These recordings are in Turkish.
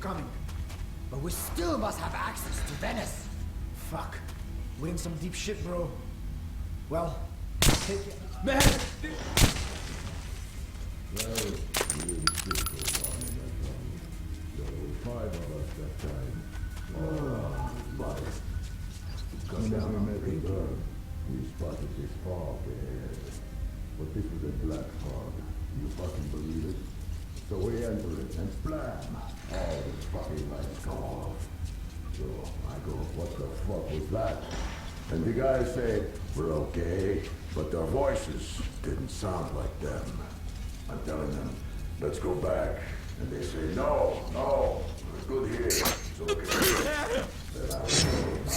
coming. But we still must have access to Venice. Fuck. We're in some deep shit, bro. Well, take it. Five of us this fog. But this was a black fog. You fucking believe it? So we enter it and splam! All the fucking lights go off. So I go, what the fuck was that? And the guys say, we're okay, but their voices didn't sound like them. I'm telling them, let's go back. And they say, no, no, we're good here. It's okay. Then I go,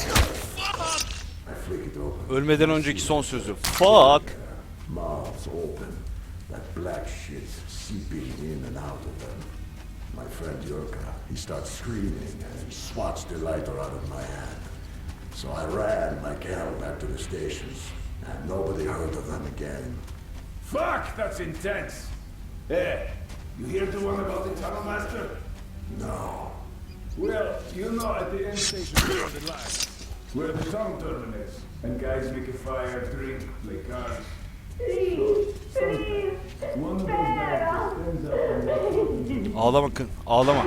I flick it open. Ölmeden önceki son sözü. Fuck. Mouths open. That black shit seeping in and out of them. My friend Yurka, he starts screaming and he swats the lighter out of my hand. So I ran like hell back to the stations, and nobody heard of them again. Fuck, that's intense. Hey, you hear the one about the tunnel master? No. Well, you know at the end station beyond the line, where the tunnel turbine is, and guys make a fire, drink, play cards. Ağlama kın. Ağlama.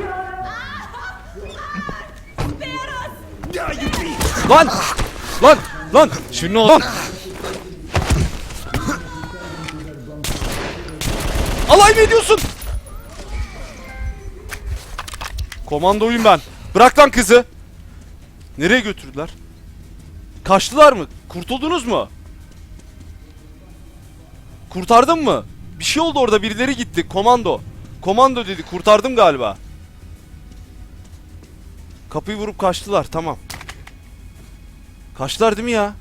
Lan! Lan! Lan! Şimdi lan! Alay mı ediyorsun? Komandoyum ben. Bırak lan kızı. Nereye götürdüler? Kaçtılar mı? Kurtuldunuz mu? Kurtardın mı? Bir şey oldu orada birileri gitti. Komando. Komando dedi. Kurtardım galiba. Kapıyı vurup kaçtılar. Tamam. Kaçtılar değil mi ya?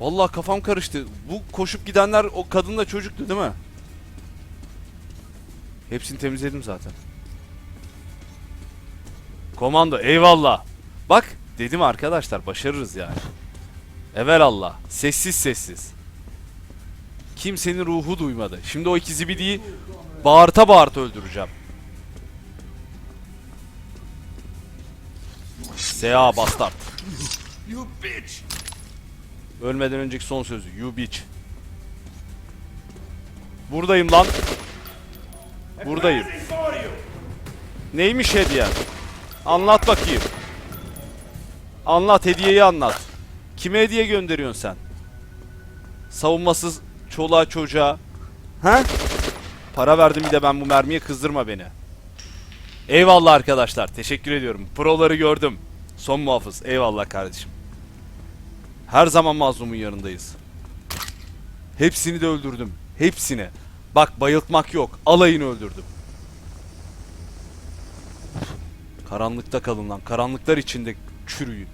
Vallahi kafam karıştı. Bu koşup gidenler o kadınla çocuktu değil mi? Hepsini temizledim zaten. Komando eyvallah. Bak dedim arkadaşlar başarırız yani. Evelallah. Sessiz sessiz. Kimsenin ruhu duymadı. Şimdi o iki zibidiyi bağırta bağırta öldüreceğim. Sea bastard. You bitch! Ölmeden önceki son sözü. You bitch. Buradayım lan. Buradayım. Neymiş hediye? Anlat bakayım. Anlat hediyeyi anlat. Kime hediye gönderiyorsun sen? Savunmasız çoluğa çocuğa. He? Para verdim bir de ben bu mermiye kızdırma beni. Eyvallah arkadaşlar. Teşekkür ediyorum. Proları gördüm. Son muhafız. Eyvallah kardeşim. Her zaman mazlumun yanındayız. Hepsini de öldürdüm. Hepsini. Bak bayıltmak yok. Alayını öldürdüm. Karanlıkta kalın lan. Karanlıklar içinde çürüyün.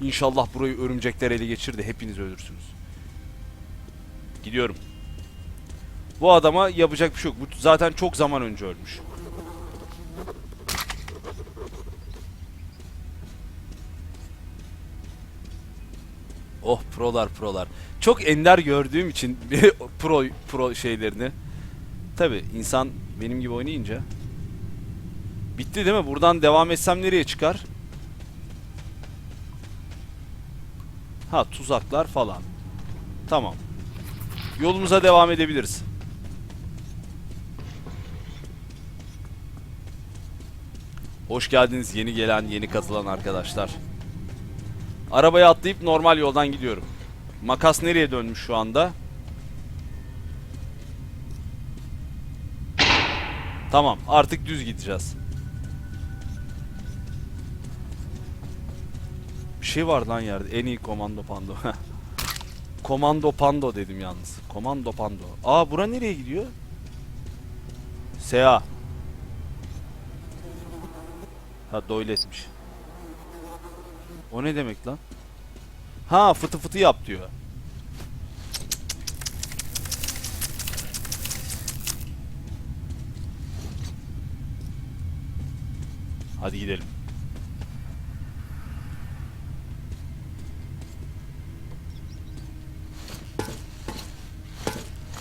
İnşallah burayı örümcekler ele geçirir de hepiniz ölürsünüz. Gidiyorum. Bu adama yapacak bir şey yok. Bu zaten çok zaman önce ölmüş. Oh prolar prolar. Çok ender gördüğüm için pro pro şeylerini. Tabi insan benim gibi oynayınca Bitti değil mi? Buradan devam etsem nereye çıkar? Ha tuzaklar falan. Tamam. Yolumuza devam edebiliriz. Hoş geldiniz yeni gelen, yeni katılan arkadaşlar. Arabaya atlayıp normal yoldan gidiyorum. Makas nereye dönmüş şu anda? Tamam, artık düz gideceğiz. Bir şey var lan yerde. En iyi komando pando. komando pando dedim yalnız. Komando pando. Aa bura nereye gidiyor? Sea. Ha doyletmiş. O ne demek lan? Ha fıtı fıtı yap diyor. Hadi gidelim.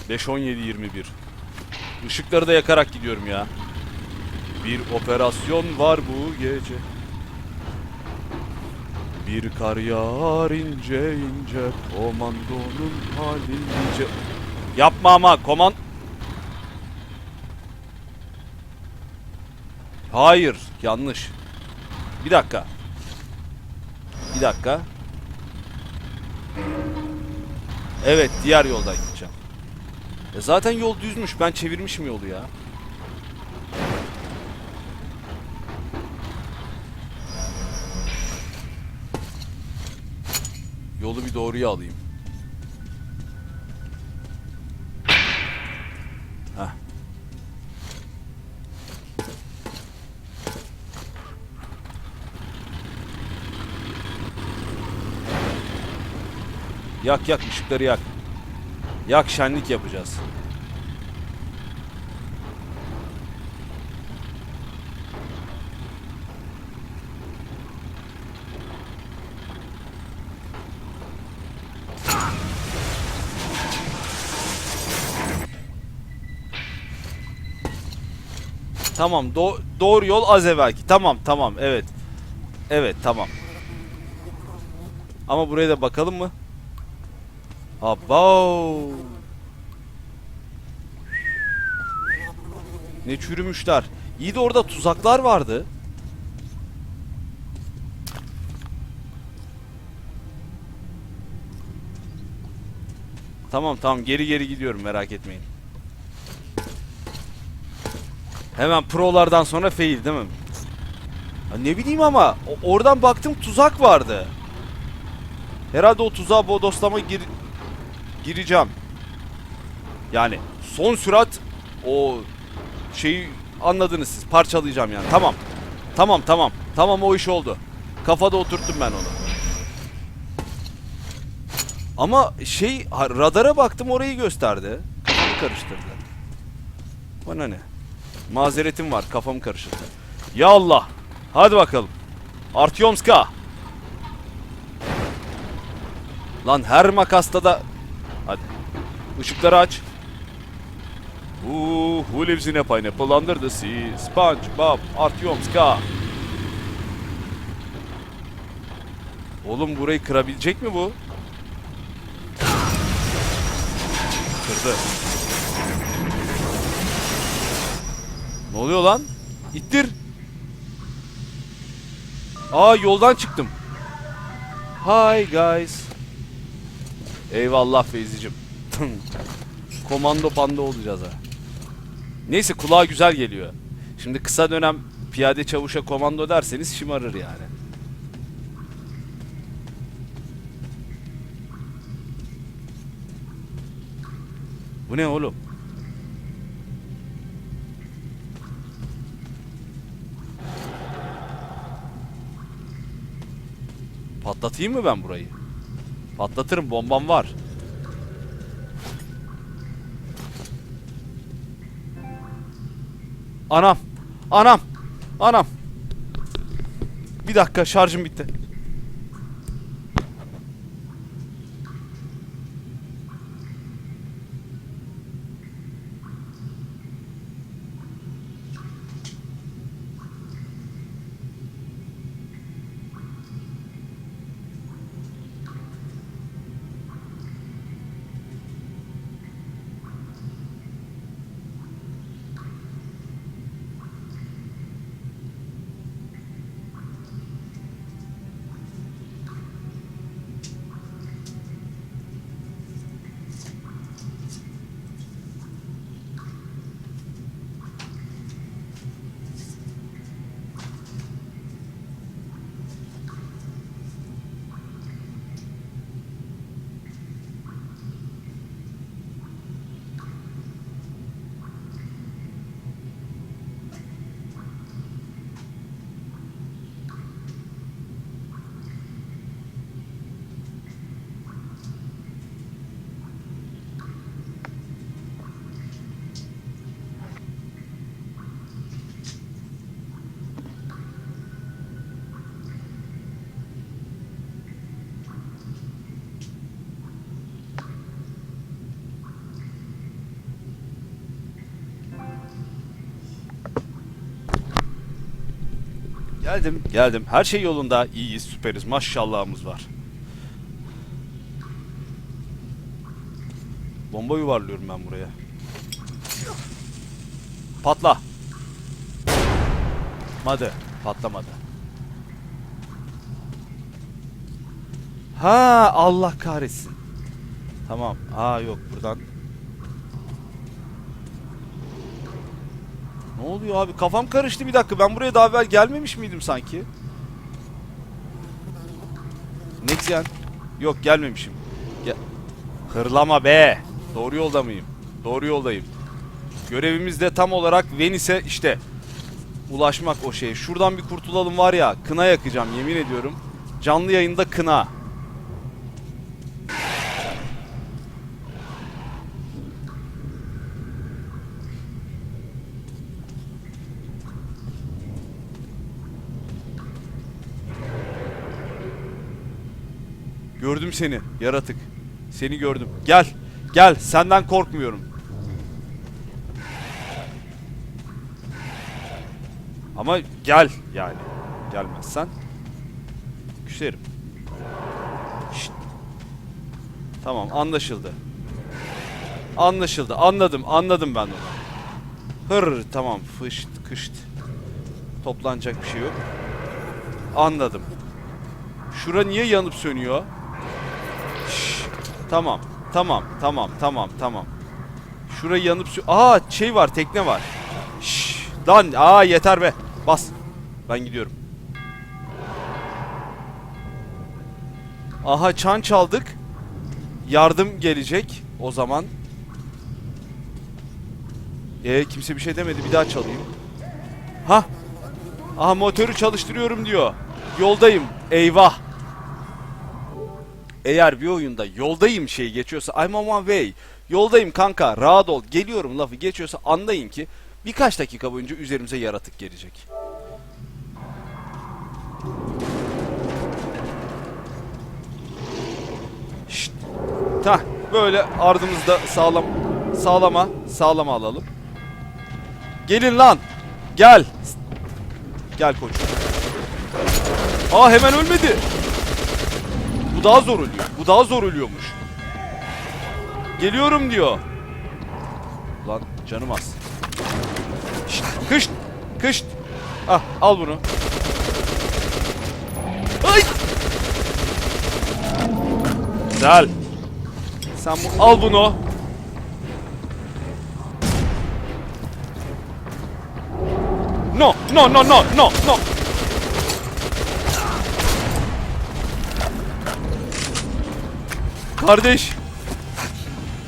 5-17-21. Işıkları da yakarak gidiyorum ya. Bir operasyon var bu gece. Bir kar yağar ince ince komandonun hali nice. Yapma ama koman... Hayır yanlış. Bir dakika. Bir dakika. Evet diğer yoldan gideceğim. E zaten yol düzmüş ben çevirmişim yolu ya. Yolu bir doğruya alayım. Heh. Yak yak ışıkları yak. Yak şenlik yapacağız. Tamam do- doğru yol az evvelki. Tamam tamam evet. Evet tamam. Ama buraya da bakalım mı? Abo. Ne çürümüşler. İyi de orada tuzaklar vardı. Tamam tamam geri geri gidiyorum merak etmeyin. Hemen prolardan sonra fail değil mi? Ya ne bileyim ama oradan baktım tuzak vardı. Herhalde o tuzağa bodoslama gir gireceğim. Yani son sürat o şeyi anladınız siz. Parçalayacağım yani. Tamam. Tamam tamam. Tamam o iş oldu. Kafada oturttum ben onu. Ama şey radara baktım orayı gösterdi. Kafamı karıştırdı. Bana ne? Mazeretim var kafamı karıştırdı. Ya Allah. Hadi bakalım. Artyomska. Lan her makasta da... Işıkları aç. Ooh, who lives in a pineapple under the sea? SpongeBob, Artyomska. Oğlum burayı kırabilecek mi bu? Kırdı. Ne oluyor lan? İttir. Aa yoldan çıktım. Hi guys. Eyvallah Feyzicim. Komando panda olacağız ha. Neyse kulağa güzel geliyor. Şimdi kısa dönem piyade çavuşa komando derseniz şımarır yani. Bu ne oğlum? Patlatayım mı ben burayı? Patlatırım bombam var. Anam. Anam. Anam. Bir dakika şarjım bitti. Geldim, geldim. Her şey yolunda. İyiyiz, süperiz. Maşallahımız var. Bomba yuvarlıyorum ben buraya. Patla. Madı. Patlamadı. Ha Allah kahretsin. Tamam. Aa yok buradan. Ne oluyor abi? Kafam karıştı bir dakika. Ben buraya daha evvel gelmemiş miydim sanki? Nexen. Yok gelmemişim. Gel. Hırlama be. Doğru yolda mıyım? Doğru yoldayım. Görevimiz de tam olarak Venice'e işte ulaşmak o şey. Şuradan bir kurtulalım var ya. Kına yakacağım yemin ediyorum. Canlı yayında kına. Gördüm seni yaratık. Seni gördüm. Gel. Gel. Senden korkmuyorum. Ama gel yani. Gelmezsen küserim. Şşt. Tamam anlaşıldı. Anlaşıldı. Anladım. Anladım ben onu. Hır tamam. Fışt kışt. Toplanacak bir şey yok. Anladım. Şura niye yanıp sönüyor? Tamam. Tamam. Tamam. Tamam. Tamam. Şura yanıp sö... Aa şey var. Tekne var. Şşş. Lan. Aa yeter be. Bas. Ben gidiyorum. Aha çan çaldık. Yardım gelecek o zaman. Ee kimse bir şey demedi. Bir daha çalayım. Ha? Aha motoru çalıştırıyorum diyor. Yoldayım. Eyvah. Eğer bir oyunda yoldayım şey geçiyorsa I'm on my way. Yoldayım kanka rahat ol geliyorum lafı geçiyorsa anlayın ki birkaç dakika boyunca üzerimize yaratık gelecek. Şşt. Tah böyle ardımızda sağlam sağlama sağlama alalım. Gelin lan. Gel. Gel koç. Aa hemen ölmedi. Bu daha zor ölüyor. Bu daha zor ölüyormuş. Geliyorum diyor. Lan canım az. Şşt, kışt, kışt. Ah al bunu. Ay! Güzel. Sen bu al bunu. No, no, no, no, no, no. Kardeş.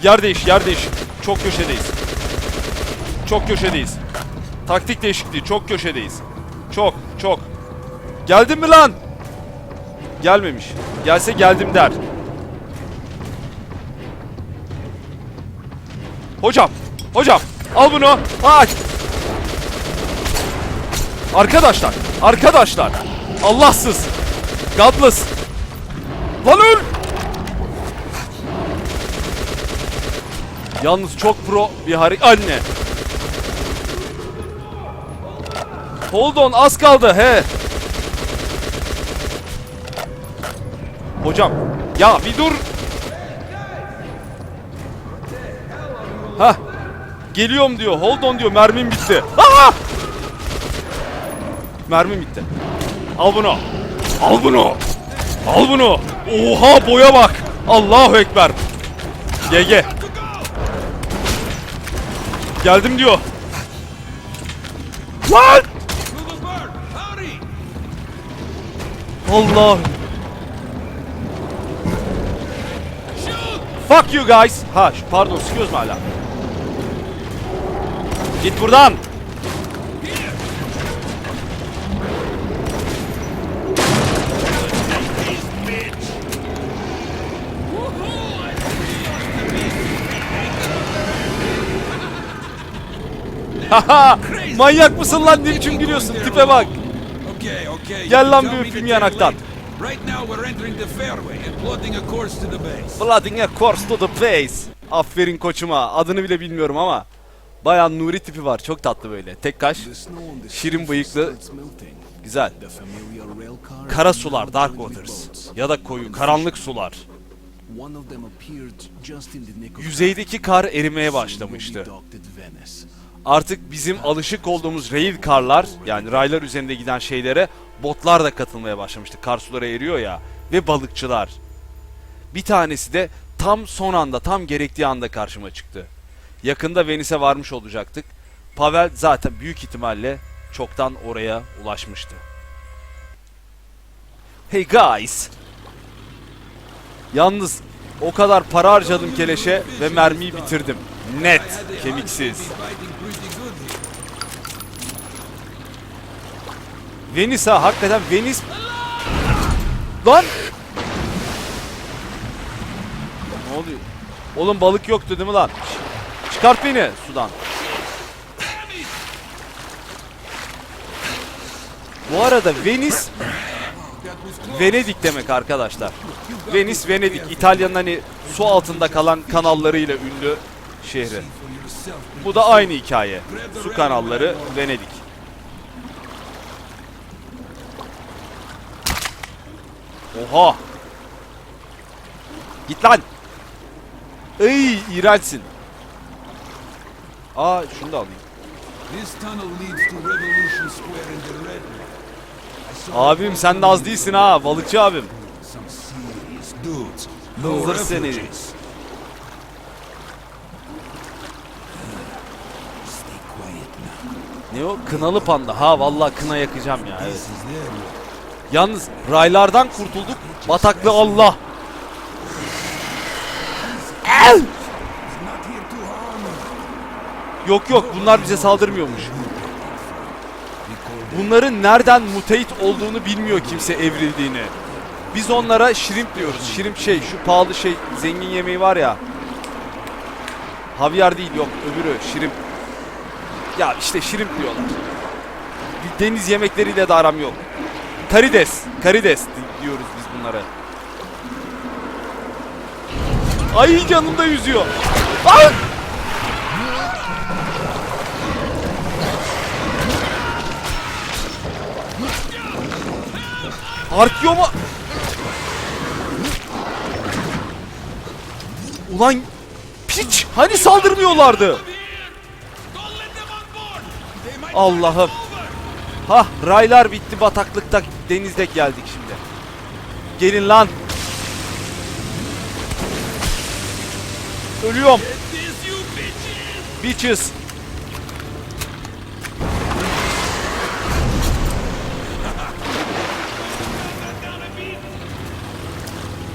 Yer değiş, yer değiş. Çok köşedeyiz. Çok köşedeyiz. Taktik değişikliği, çok köşedeyiz. Çok, çok. Geldin mi lan? Gelmemiş. Gelse geldim der. Hocam, hocam. Al bunu. Aç. Arkadaşlar, arkadaşlar. Allahsız. Godless. Lan öl. Yalnız çok pro bir harika. Anne. Hold on az kaldı he. Hocam ya bir dur. Ha. Geliyorum diyor. Hold on diyor. Mermim bitti. Aa! Mermim bitti. Al bunu. Al bunu. Al bunu. Oha boya bak. Allahu ekber. GG. Geldim diyor. Lan! Allah. Fuck you guys. Ha pardon sıkıyoruz mu hala? Git buradan. Manyak mısın lan ne biçim gülüyorsun tipe bak. Gel lan bir öpeyim yanaktan. Right now we're entering the fairway and plotting a course to the base. Flooding a course to the base. Aferin koçuma. Adını bile bilmiyorum ama. Bayağı Nuri tipi var. Çok tatlı böyle. Tek kaş. Şirin bıyıklı. Güzel. Kara sular, Dark Waters. Ya da koyu, karanlık sular. Yüzeydeki kar erimeye başlamıştı. Venice. Artık bizim alışık olduğumuz rail karlar yani raylar üzerinde giden şeylere botlar da katılmaya başlamıştı. Kar suları eriyor ya ve balıkçılar. Bir tanesi de tam son anda, tam gerektiği anda karşıma çıktı. Yakında Venice'e varmış olacaktık. Pavel zaten büyük ihtimalle çoktan oraya ulaşmıştı. Hey guys! Yalnız o kadar para harcadım keleşe ve mermiyi bitirdim. Net, kemiksiz. Venice ha hakikaten Venice Lan Ne oluyor? Oğlum balık yoktu değil mi lan? Çıkart beni sudan. Bu arada Venice Venedik demek arkadaşlar. Venice Venedik İtalya'nın hani su altında kalan kanallarıyla ünlü şehri. Bu da aynı hikaye. Su kanalları Venedik. Oha! Git lan! Ey iğrençsin. Aa şunu da alayım. This tunnel leads to Revolution Square in the Red Abim sen de az değilsin ha balıkçı abim. Hınzır seni. Ne o? Kınalı panda. Ha vallahi kına yakacağım ya evet. Yalnız raylardan kurtulduk. Bataklı Allah. El! Yok yok bunlar bize saldırmıyormuş. Bunların nereden muteit olduğunu bilmiyor kimse evrildiğini. Biz onlara shrimp diyoruz. Shrimp şey şu pahalı şey zengin yemeği var ya. Havyar değil yok öbürü shrimp. Ya işte shrimp diyorlar. Deniz yemekleriyle de aram yok. Karides, karides di- diyoruz biz bunlara. Ay canımda yüzüyor. Ay! Arkeoma... Ulan piç hani saldırmıyorlardı? Allah'ım. Hah raylar bitti bataklıkta denizde geldik şimdi. Gelin lan. Ölüyorum. Bitches.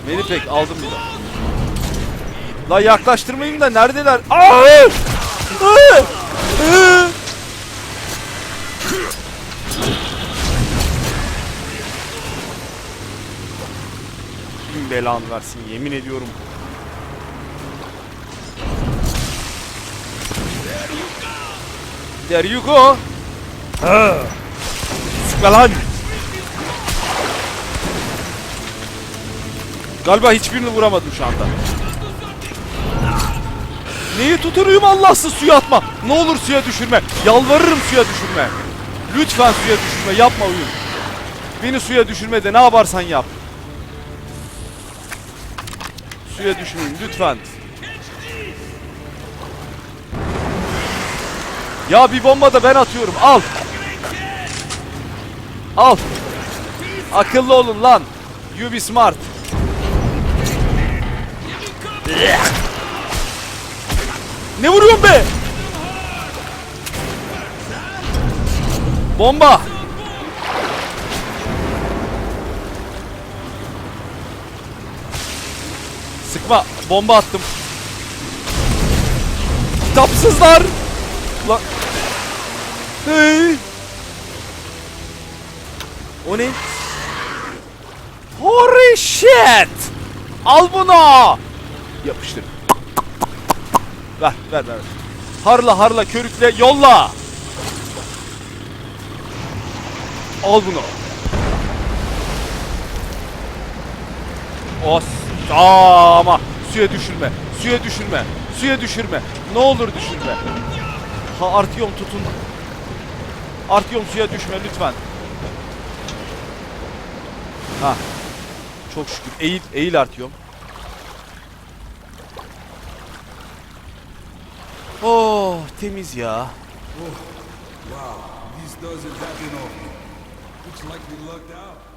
Melipek aldım bir de. La yaklaştırmayayım da neredeler? Aa! Bin belanı versin yemin ediyorum. There you go. Ha. Sıkma lan. Galiba hiçbirini vuramadım şu anda. Neyi tutuyorum Allahsız suya atma. Ne olur suya düşürme. Yalvarırım suya düşürme. Lütfen suya düşürme. Yapma oyun. Beni suya düşürme de ne yaparsan yap. Suya düşmeyin lütfen. Ya bir bomba da ben atıyorum. Al. Al. Akıllı olun lan. You be smart. Ne vuruyorsun be? Bomba. Sıkma. Bomba attım. Kitapsızlar. Lan. Hey. O ne? Holy shit. Al bunu. Yapıştır. Ver ver ver. Harla harla körükle yolla. Al bunu. Os. Aa, ama suya düşürme. Suya düşürme. Suya düşürme. Ne olur düşürme. Ha Artyom tutun. Artyom suya düşme lütfen. Ha. Çok şükür. Eğil, eğil artıyorum. Oh, temiz ya. Wow, this doesn't happen often. Looks like we lucked out.